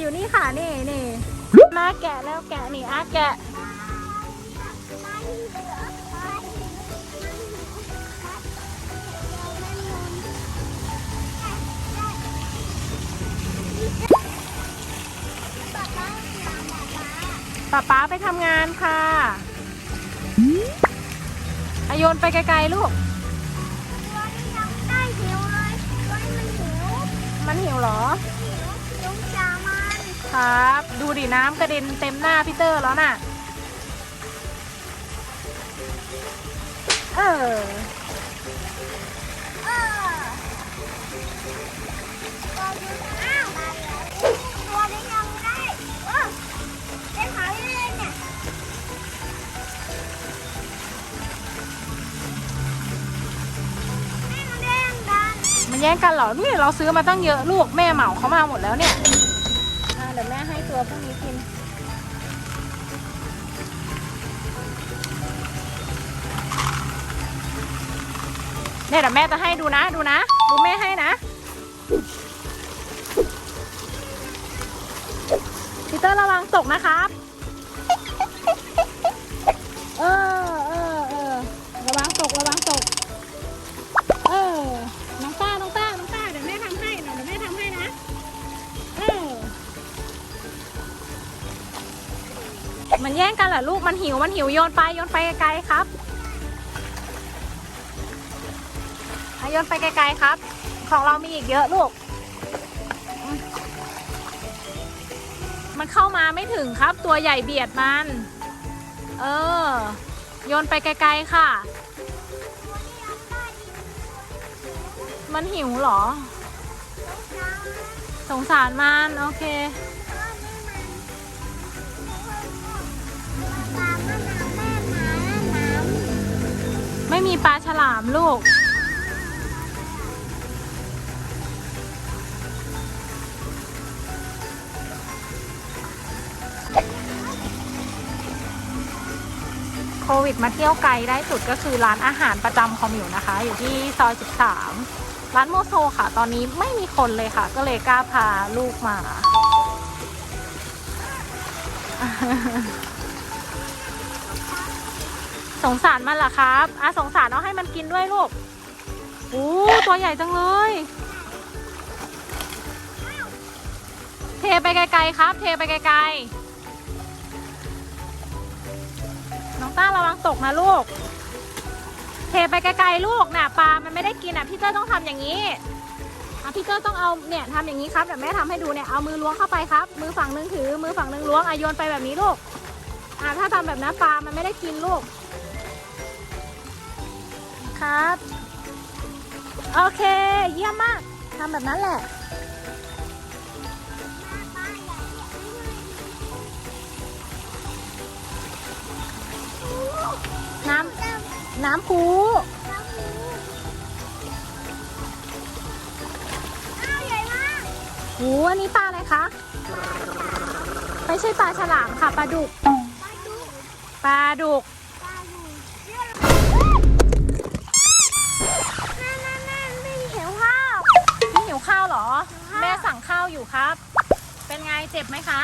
อยู่นี่ค่ะนี่นี่มาแกะแล้วแกะนี่อาแกะป๊าป๊าไปทำงานค่ะอาโยนไปไกลๆลูก มันหิวเหรอ ครับ ดูดิน้ำกระเด็นเต็มหน้าพี่เตอร์แล้วน่ะ เออมันแย่งกันเหรอนี่เราซื้อมาตั้งเยอะลูกแม่เหมาเขามาหมดแล้วเนี่ยอ่า เดี๋ยวแม่ให้ตัวพวกนี้กิน เนี่ยเดี๋ยวแม่จะให้ดูนะ ดูนะ ดูแม่ให้นะพีเตอร์ระวังตกนะครับ มันแย่งกันเหรอลูก มันหิว มันหิวโยนไปโยนไปไกลๆครับโยนไปไกลๆครับ ของเรามีอีกเยอะลูก มันเข้ามาไม่ถึงครับ ตัวใหญ่เบียดมัน เออ โยนไปไกลๆค่ะ มันหิวเหรอ สงสารมัน โอเค ไม่มีปลาฉลามลูก โควิดมาเที่ยวไกลได้สุดก็คือร้านอาหารประจำของมิวนะคะ อยู่ที่ซอย 13 ร้านโมโซค่ะ ตอนนี้ไม่มีคนเลยค่ะ ก็เลยกล้าพาลูกมา สงสารมันเหรอครับอะสงสารเอาให้มันกินด้วยลูกโอ้ตัวใหญ่จังเลย เทไปไกลๆครับ เทไปไกลๆ น้องต้าระวังตกนะลูก เทไปไกลๆลูกน่ะปลา มันไม่ได้กินอะพี่เจ้าต้องทำอย่างนี้อะพี่เจ้าต้องเอาเนี่ยทำอย่างนี้ครับเดี๋ยวแม่ทำให้ดูเนี่ยเอามือล้วงเข้าไปครับ มือฝั่งหนึงถือมือฝั่งหนึงล้วงอโยนไปแบบนี้ลูกอะถ้าทำแบบนั้นปลา มันไม่ได้กินลูก ครับ โอเค เยี่ยมมากทำแบบนั้นแหละ น้ำน้ำพูหูอันนี้ปลาอะไรคะ ไม่ใช่ปลาฉลามค่ะ ปลาดุก ปลาดุก ข้าวเหรอ แม่สั่งข้าวอยู่ครับ เป็นไงเจ็บไหมคะ